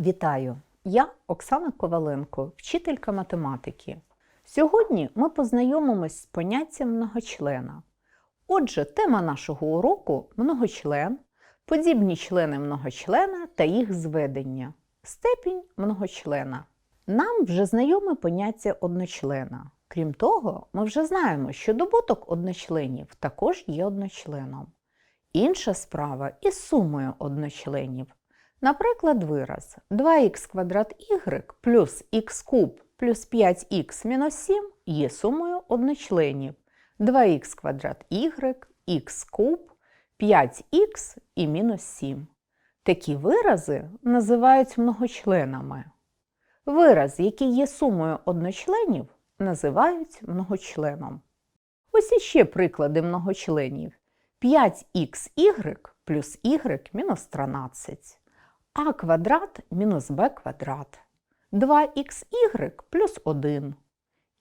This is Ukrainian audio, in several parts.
Вітаю! Я Оксана Коваленко, вчителька математики. Сьогодні ми познайомимось з поняттям многочлена. Отже, тема нашого уроку многочлен, подібні члени многочлена та їх зведення, степінь многочлена. Нам вже знайоме поняття одночлена. Крім того, ми вже знаємо, що добуток одночленів також є одночленом. Інша справа із сумою одночленів. Наприклад, вираз 2х квадрат y плюс х куб плюс 5х мінус 7 є сумою одночленів 2х квадрат y, х куб, 5х і мінус 7. Такі вирази називають многочленами. Вираз, який є сумою одночленів, називають многочленом. Ось іще приклади многочленів. 5х плюс y мінус 13 а квадрат мінус b квадрат, 2х плюс 1,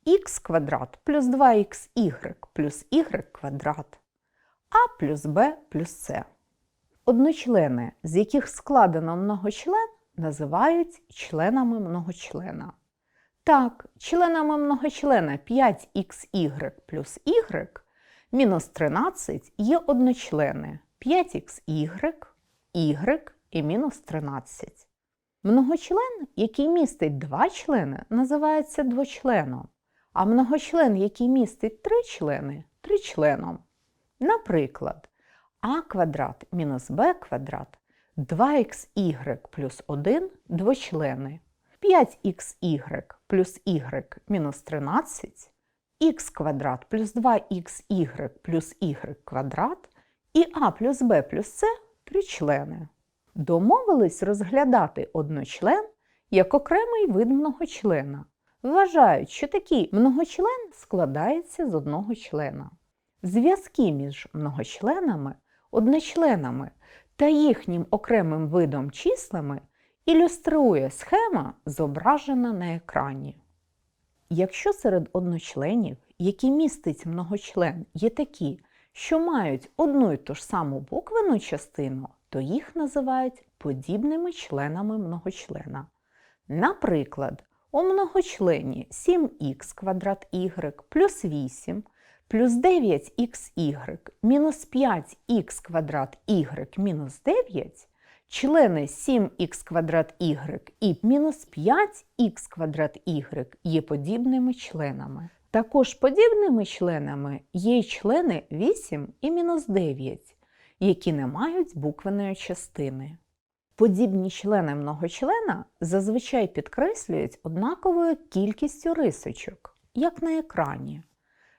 х квадрат плюс 2х плюс y квадрат, а плюс b плюс c. Одночлени, з яких складено многочлен, називають членами многочлена. Так, членами многочлена 5х плюс y мінус 13 є одночлени 5х, y і мінус 13. Многочлен, який містить два члени, називається двочленом, а многочлен, який містить три члени тричленом. Наприклад, а квадрат мінус b квадрат 2х плюс 1 двочлени, 5х плюс y мінус 13, х квадрат плюс 2х плюс y квадрат і а плюс b плюс c тричлени домовились розглядати одночлен як окремий вид многочлена. Вважають, що такий многочлен складається з одного члена. Зв'язки між многочленами, одночленами та їхнім окремим видом числами ілюструє схема, зображена на екрані. Якщо серед одночленів, які містить многочлен, є такі, що мають одну й ту ж саму буквену частину, то їх називають подібними членами многочлена. Наприклад, у многочлені 7х квадрат y плюс 8 плюс 9xy мінус 5х квадрат y мінус 9 члени 7х квадрат y і мінус 5х квадрат y є подібними членами. Також подібними членами є й члени 8 і мінус 9 які не мають буквеної частини. Подібні члени многочлена зазвичай підкреслюють однаковою кількістю рисочок, як на екрані.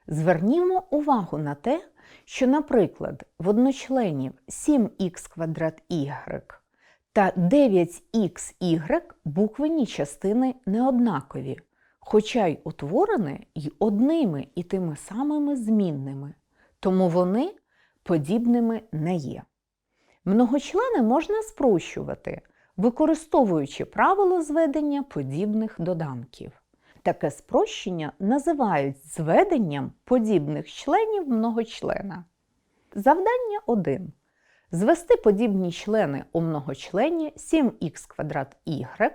Звернімо увагу на те, що, наприклад, в одночленів 7х квадрат y та 9xy буквені частини неоднакові, хоча й утворені й одними і тими самими змінними, тому вони подібними не є. Многочлени можна спрощувати, використовуючи правило зведення подібних доданків. Таке спрощення називають зведенням подібних членів многочлена. Завдання 1. Звести подібні члени у многочлені 7х квадрат y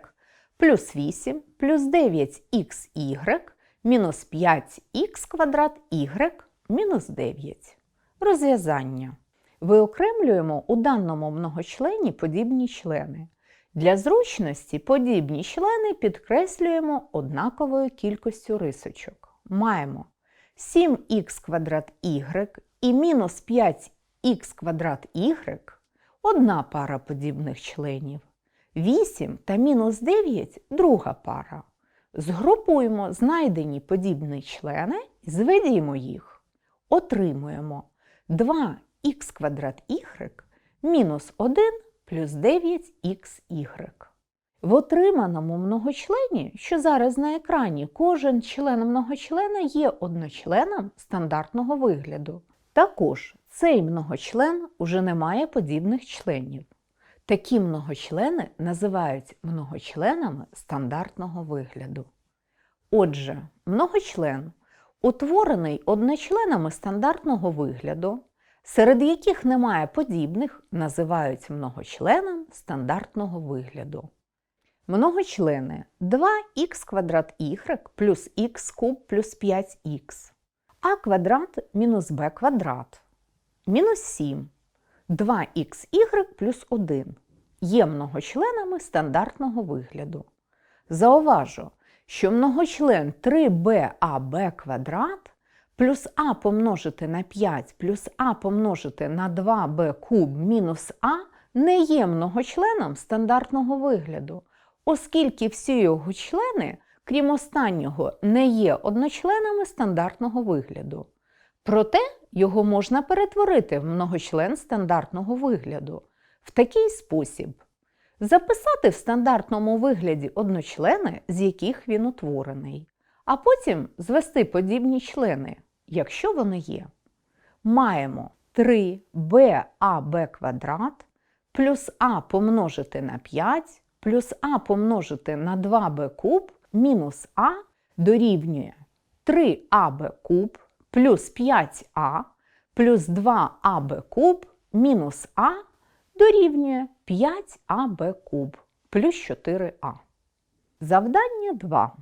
плюс 8 плюс 9xy мінус 5х квадрат y мінус 9. Розв'язання. Виокремлюємо у даному многочлені подібні члени. Для зручності подібні члени підкреслюємо однаковою кількістю рисочок. Маємо 7х квадрат y і мінус 5х квадрат y одна пара подібних членів. 8 та мінус 9 друга пара. Згрупуємо знайдені подібні члени зведімо їх. Отримуємо 2х квадрат y мінус 1 плюс 9xy. В отриманому многочлені, що зараз на екрані, кожен член многочлена є одночленом стандартного вигляду. Також цей многочлен уже не має подібних членів. Такі многочлени називають многочленами стандартного вигляду. Отже, многочлен утворений одночленами стандартного вигляду, серед яких немає подібних, називають многочленом стандартного вигляду. Многочлени 2х квадрат y плюс х куб плюс 5х. а квадрат мінус b квадрат. Мінус 7. 2х плюс 1 є многочленами стандартного вигляду. Зауважу, що многочлен 3babc квадрат плюс а помножити на 5 плюс а помножити на 2b куб мінус а не є многочленом стандартного вигляду, оскільки всі його члени, крім останнього, не є одночленами стандартного вигляду. Проте його можна перетворити в многочлен стандартного вигляду в такий спосіб. Записати в стандартному вигляді одночлени, з яких він утворений, а потім звести подібні члени, якщо вони є. Маємо 3babc квадрат плюс а помножити на 5 плюс а помножити на 2b куб мінус а дорівнює 3аб куб плюс 5а плюс 2аб куб мінус а дорівнює 5аб куб плюс 4а. Завдання 2.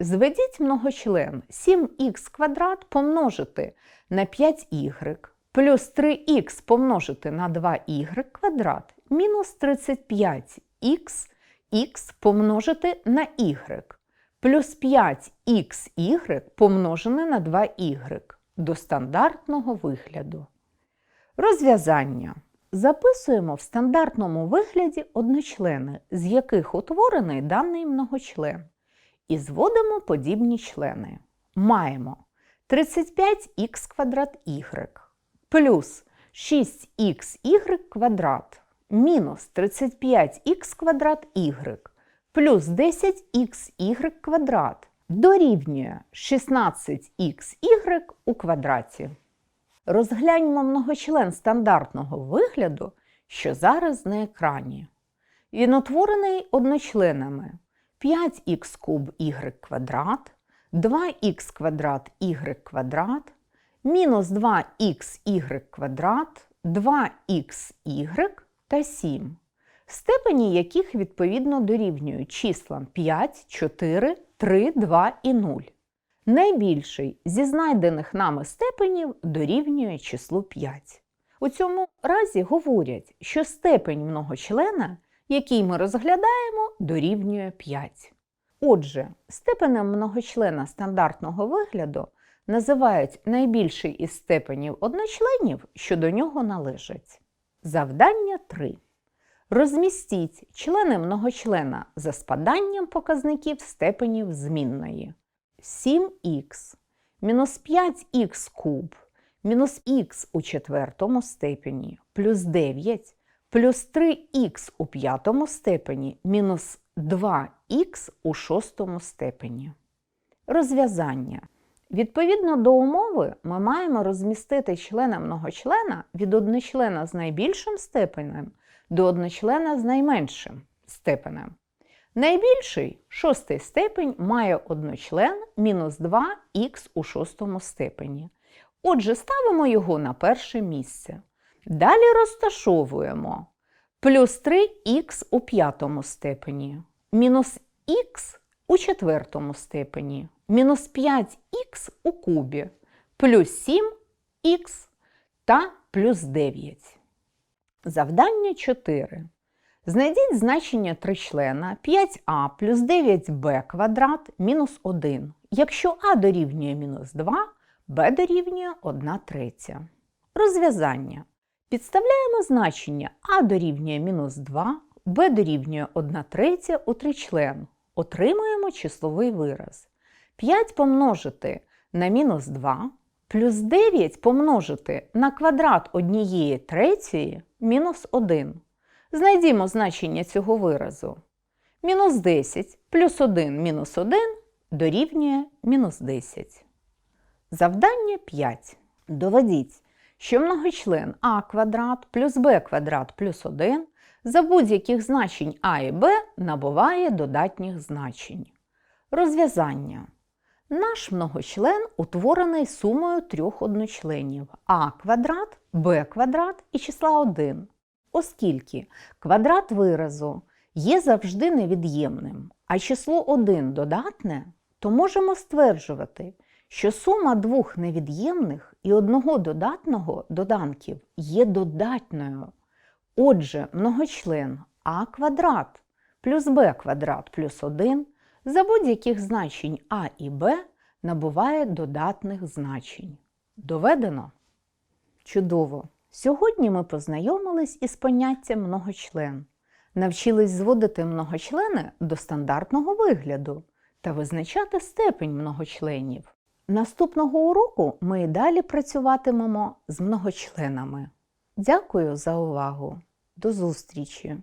Зведіть многочлен 7х квадрат помножити на 5y плюс 3х помножити на 2y квадрат мінус 35х х помножити на y плюс 5xy помножене на 2y до стандартного вигляду. Розв'язання. Записуємо в стандартному вигляді одночлени, з яких утворений даний многочлен. І зводимо подібні члени. Маємо 35х квадрат y плюс 6xy квадрат мінус 35х квадрат y плюс 10xy квадрат дорівнює 16xy у квадраті. Розгляньмо многочлен стандартного вигляду, що зараз на екрані. Він утворений одночленами 5х куб y квадрат, 2х квадрат y квадрат, мінус 2xy квадрат, 2xy та 7, степені яких відповідно дорівнюють числам 5, 4, 3, 2 і 0. Найбільший зі знайдених нами степенів дорівнює числу 5. У цьому разі говорять, що степень многочлена, який ми розглядаємо, дорівнює 5. Отже, степенем многочлена стандартного вигляду називають найбільший із степенів одночленів, що до нього належать. Завдання 3. Розмістіть члени многочлена за спаданням показників степенів змінної. 7х, мінус 5х куб, мінус х у четвертому степені, плюс 9, плюс 3х у п'ятому степені, мінус 2х у шостому степені. Розв'язання. Відповідно до умови, ми маємо розмістити члена многочлена від одночлена з найбільшим степенем до одночлена з найменшим степенем. Найбільший шостий степень має одночлен мінус 2х у шостому степені. Отже, ставимо його на перше місце. Далі розташовуємо плюс 3х у п'ятому степені, мінус х у четвертому степені, мінус 5х у кубі, плюс 7х та плюс 9. Завдання 4. Знайдіть значення тричлена 5а плюс 9b квадрат мінус 1, якщо а дорівнює мінус 2, b дорівнює 1 третя. Розв'язання. Підставляємо значення а дорівнює мінус 2, b дорівнює 1 третя у тричлен. Отримуємо числовий вираз. 5 помножити на мінус 2 плюс 9 помножити на квадрат однієї третьої мінус 1. Знайдімо значення цього виразу. Мінус 10 плюс 1 мінус 1 дорівнює мінус 10. Завдання 5. Доведіть, що многочлен а квадрат плюс b квадрат плюс 1 за будь-яких значень а і b набуває додатніх значень. Розв'язання. Наш многочлен утворений сумою трьох одночленів а квадрат, b квадрат і числа 1 оскільки квадрат виразу є завжди невід'ємним, а число 1 додатне, то можемо стверджувати, що сума двох невід'ємних і одного додатного доданків є додатною. Отже, многочлен а квадрат плюс b квадрат плюс 1 за будь-яких значень а і b набуває додатних значень. Доведено? Чудово! Сьогодні ми познайомились із поняттям многочлен, навчились зводити многочлени до стандартного вигляду та визначати степень многочленів. Наступного уроку ми і далі працюватимемо з многочленами. Дякую за увагу! До зустрічі!